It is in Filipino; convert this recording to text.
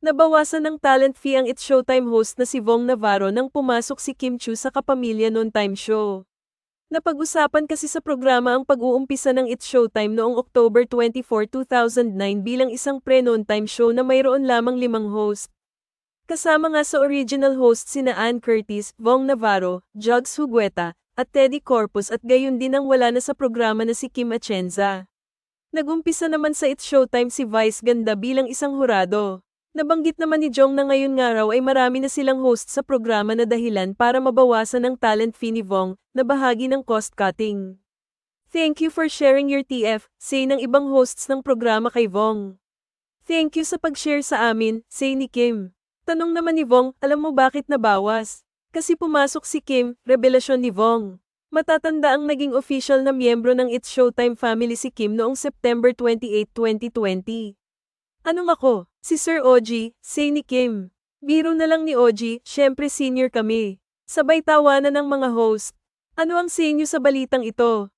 Nabawasan ng talent fee ang It's Showtime host na si Vong Navarro nang pumasok si Kim Chu sa Kapamilya Noon Time Show. Napag-usapan kasi sa programa ang pag-uumpisa ng It's Showtime noong October 24, 2009 bilang isang pre-noon time show na mayroon lamang limang host. Kasama nga sa original host sina Ann Curtis, Vong Navarro, Jugs Hugueta, at Teddy Corpus at gayon din ang wala na sa programa na si Kim Atienza. Nagumpisa naman sa It's Showtime si Vice Ganda bilang isang hurado. Nabanggit naman ni Jong na ngayon nga raw ay marami na silang host sa programa na dahilan para mabawasan ang talent fee ni Vong na bahagi ng cost cutting. Thank you for sharing your TF, say ng ibang hosts ng programa kay Vong. Thank you sa pag-share sa amin, say ni Kim. Tanong naman ni Vong, alam mo bakit nabawas? Kasi pumasok si Kim, revelasyon ni Vong. Matatanda ang naging official na miyembro ng It's Showtime family si Kim noong September 28, 2020. Anong ako? Si Sir Oji, say ni Kim. Biro na lang ni Oji, syempre senior kami. Sabay tawanan ng mga host. Ano ang say sa balitang ito?